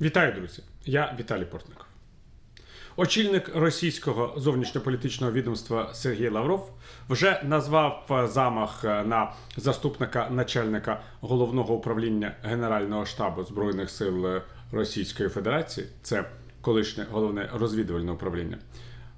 Вітаю, друзі! Я Віталій Портников. Очільник російського зовнішньополітичного відомства Сергій Лавров вже назвав замах на заступника начальника головного управління Генерального штабу Збройних сил Російської Федерації, це колишнє головне розвідувальне управління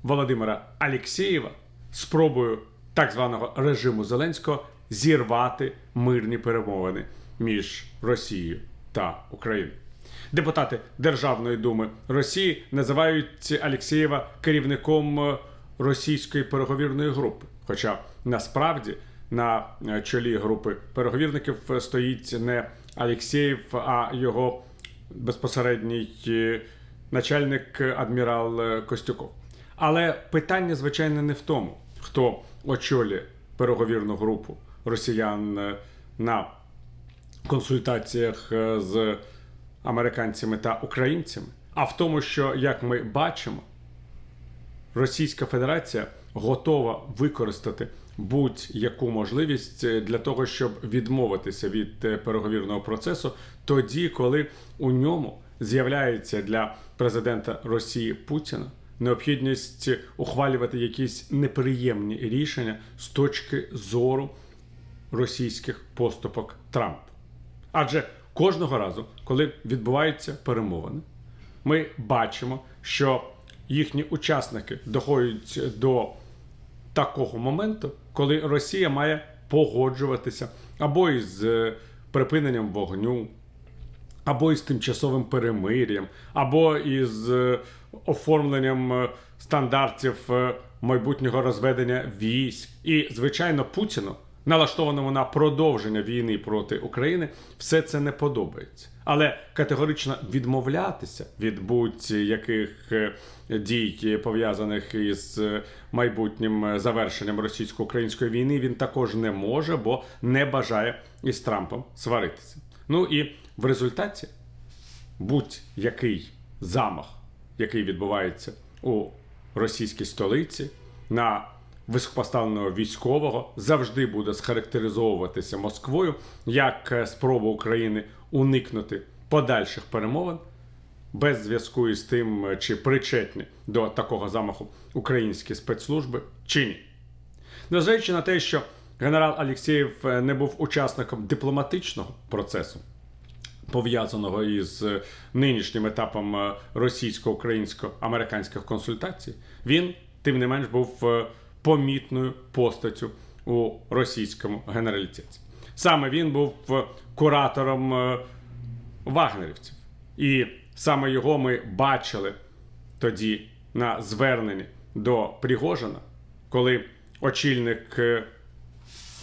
Володимира Алєксєєва, спробою так званого режиму Зеленського зірвати мирні перемовини між Росією та Україною. Депутати Державної думи Росії називають Алєксєєва керівником е, російської переговірної групи. Хоча насправді на е, чолі групи переговірників е, стоїть не Алєксєєв, а його безпосередній начальник адмірал Костюков. Але питання, звичайно, не в тому, хто очолює переговірну групу росіян на консультаціях з американцями та українцями, а в тому, що, як ми бачимо, Російська Федерація готова використати будь-яку можливість е, для того, щоб відмовитися від е, переговірного процесу, тоді, коли у ньому з'являється для президента Росії Путіна необхідність ухвалювати якісь неприємні рішення з точки зору російських поступок Трампа. Адже кожного разу, коли відбуваються перемовини, ми бачимо, що їхні учасники доходять до такого моменту, коли Росія має погоджуватися або із е, припиненням вогню, або із тимчасовим перемир'ям, або із е, оформленням е, стандартів майбутнього розведення військ. І, звичайно, Путіну, налаштованому на продовження війни проти України, все це не подобається. Але категорично відмовлятися від будь-яких е, дій, пов'язаних із е, майбутнім е, завершенням російсько-української війни, він також не може, бо не бажає із Трампом сваритися. Ну і в результаті будь-який замах, який відбувається у російській столиці на високопоставленого військового, завжди буде схарактеризовуватися Москвою як е, спроба України уникнути подальших перемовин без зв'язку із тим, е, чи причетні до такого замаху українські спецслужби чи ні. Незважаючи на те, що генерал Алєксєєв е, не був учасником дипломатичного процесу, пов'язаного із нинішнім етапом російсько-українсько-американських консультацій, він, тим не менш, був помітною постаттю у російському генералітеті. Саме він був куратором е, вагнерівців, і саме його ми бачили тоді на зверненні до Пригожина, коли очільник е,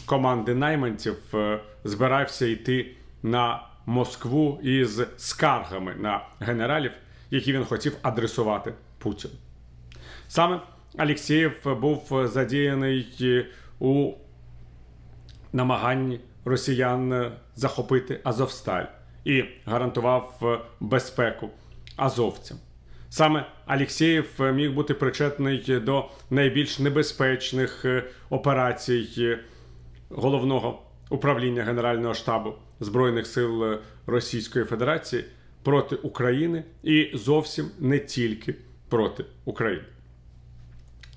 команди найманців е, збирався йти на Москву із скаргами на генералів, які він хотів адресувати Путіну. Саме Алєксєєв був задіяний е, у намаганні росіян е, захопити Азовсталь і гарантував е, безпеку азовцям. Саме Алєксєєв міг бути причетний до найбільш небезпечних е, операцій е, головного управління Генерального штабу Збройних сил е, Російської Федерації проти України і зовсім не тільки проти України.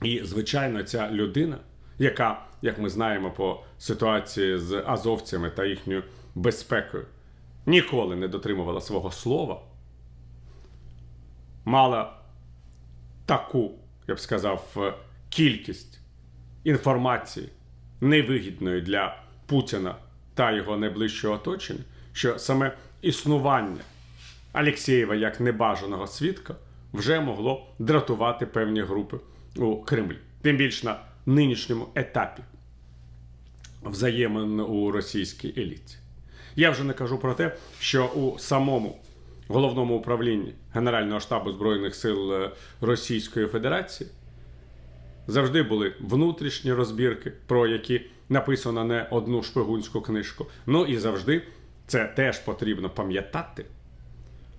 І, звичайно, ця людина, яка, як ми знаємо по ситуації з азовцями та їхньою безпекою, ніколи не дотримувала свого слова, мала таку, я б сказав, е, кількість інформації невигідної для Путіна та його найближчого оточення, що саме існування Алєксєєва як небажаного свідка вже могло дратувати певні групи у Кремлі. Тим більше на нинішньому етапі взаємин у російській еліті. Я вже не кажу про те, що у самому головному управлінні Генерального штабу Збройних сил е, Російської Федерації завжди були внутрішні розбірки, про які написано не одну шпигунську книжку. Ну і завжди це теж потрібно пам'ятати.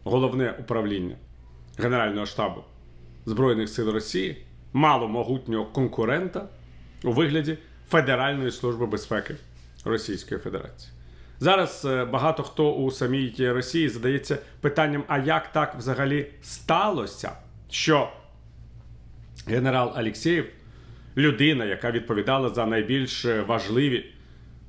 Головне управління Генерального штабу Збройних сил Росії мало могутнього конкурента у вигляді Федеральної служби безпеки Російської Федерації. Зараз е, багато хто у самій Росії задається питанням: а як так взагалі сталося, що генерал Алєксєєв, людина, яка відповідала за найбільш важливі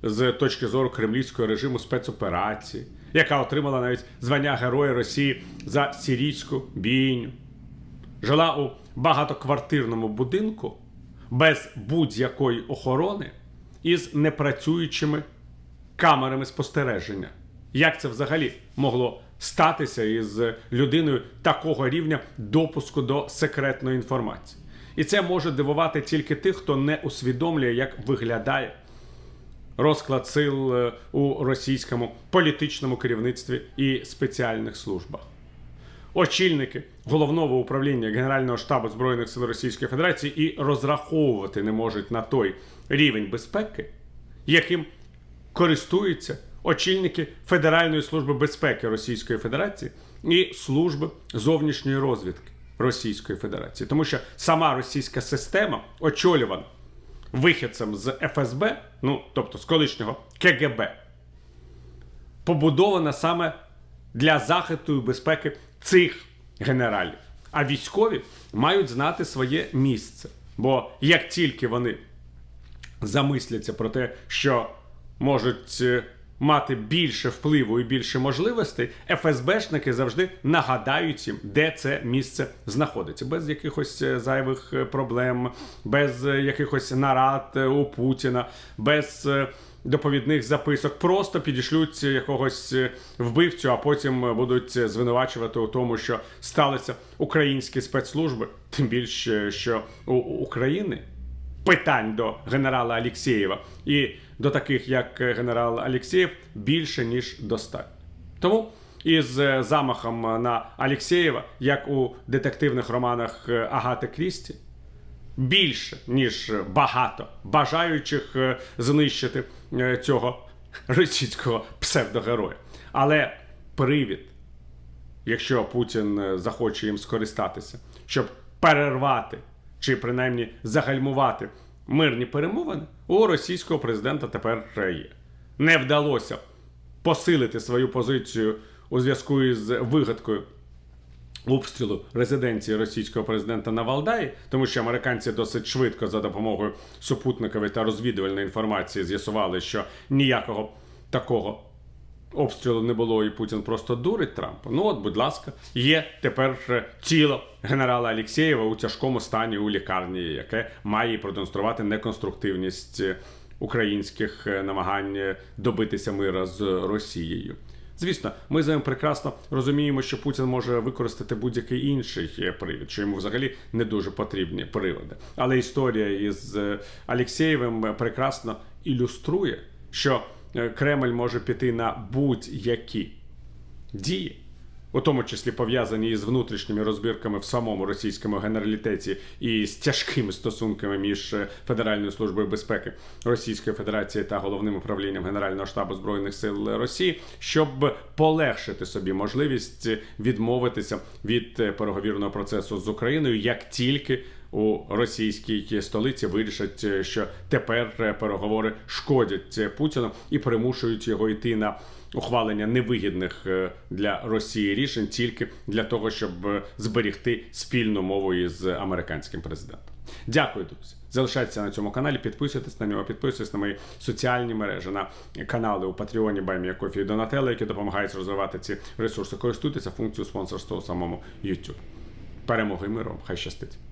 з точки зору кремлівського режиму спецоперації, яка отримала навіть звання Героя Росії за сирійську бійню, жила у багатоквартирному будинку без будь-якої охорони із непрацюючими камерами спостереження. Як це взагалі могло статися із людиною такого рівня допуску до секретної інформації? І це може дивувати тільки тих, хто не усвідомлює, як виглядає розклад сил е, у російському політичному керівництві і спеціальних службах. Очільники головного управління Генерального штабу Збройних сил Російської Федерації і розраховувати не можуть на той рівень безпеки, яким користуються очільники Федеральної служби безпеки Російської Федерації і служби зовнішньої розвідки Російської Федерації, тому що сама російська система очолювана вихідцем з ФСБ, ну тобто з колишнього КГБ, побудована саме для захисту і безпеки цих генералів. А військові мають знати своє місце. Бо як тільки вони замисляться про те, що можуть е, мати більше впливу і більше можливостей, ФСБшники завжди нагадають їм, де це місце знаходиться, без якихось е, зайвих е, проблем, без якихось нарад у Путіна, без доповідних записок. Просто підішлють якогось е, вбивцю, а потім е, будуть е, звинувачувати у тому, що сталися українські спецслужби, тим більше, що у України питань до генерала Алєксєєва і до таких, як генерал Алєксєєв, більше ніж достатньо. Тому із замахом на Алєксєєва, як у детективних романах Агати Крісті, більше ніж багато бажаючих знищити цього російського псевдогероя. Але привід якщо Путін е, захоче їм скористатися, щоб перервати чи принаймні загальмувати мирні перемовини, у російського президента тепер е, є. Не вдалося посилити свою позицію у зв'язку із вигадкою обстрілу резиденції російського президента на Валдаї, тому що американці досить швидко за допомогою супутникової та розвідувальної інформації з'ясували, що ніякого такого обстрілу не було, і Путін просто дурить Трампа. Ну от, будь ласка, є тепер тіло генерала Алєксєєва у тяжкому стані у лікарні, яке має продемонструвати неконструктивність е, українських е, намагань е, добитися мира з Росією. Звісно, ми з вами прекрасно розуміємо, що Путін може використати будь-який інший е, привід, що йому взагалі не дуже потрібні приводи. Але історія із Алексеєвим Алєксєєвим е, прекрасно ілюструє, що е, Кремль може піти на будь-які дії, у тому числі пов'язані із внутрішніми розбірками в самому російському генералітеті і з тяжкими стосунками між е, Федеральною службою безпеки Російської Федерації та головним управлінням Генерального штабу збройних сил Росії, щоб полегшити собі можливість відмовитися від е, переговірного процесу з Україною, як тільки у російській столиці вирішать, е, що тепер переговори шкодять Путіну і примушують його йти на ухвалення невигідних е, для Росії рішень тільки для того, щоб е, зберігти спільну мову із американським президентом. Дякую, друзі. Залишайтеся на цьому каналі, підписуйтесь на нього, підписуйтесь на мої соціальні мережі, на канали у Патреоні, Баймія Кофі і Донателло, які допомагають розвивати ці ресурси. Користуйтеся функцією спонсорства у самому YouTube. Перемоги миром. Хай щастить!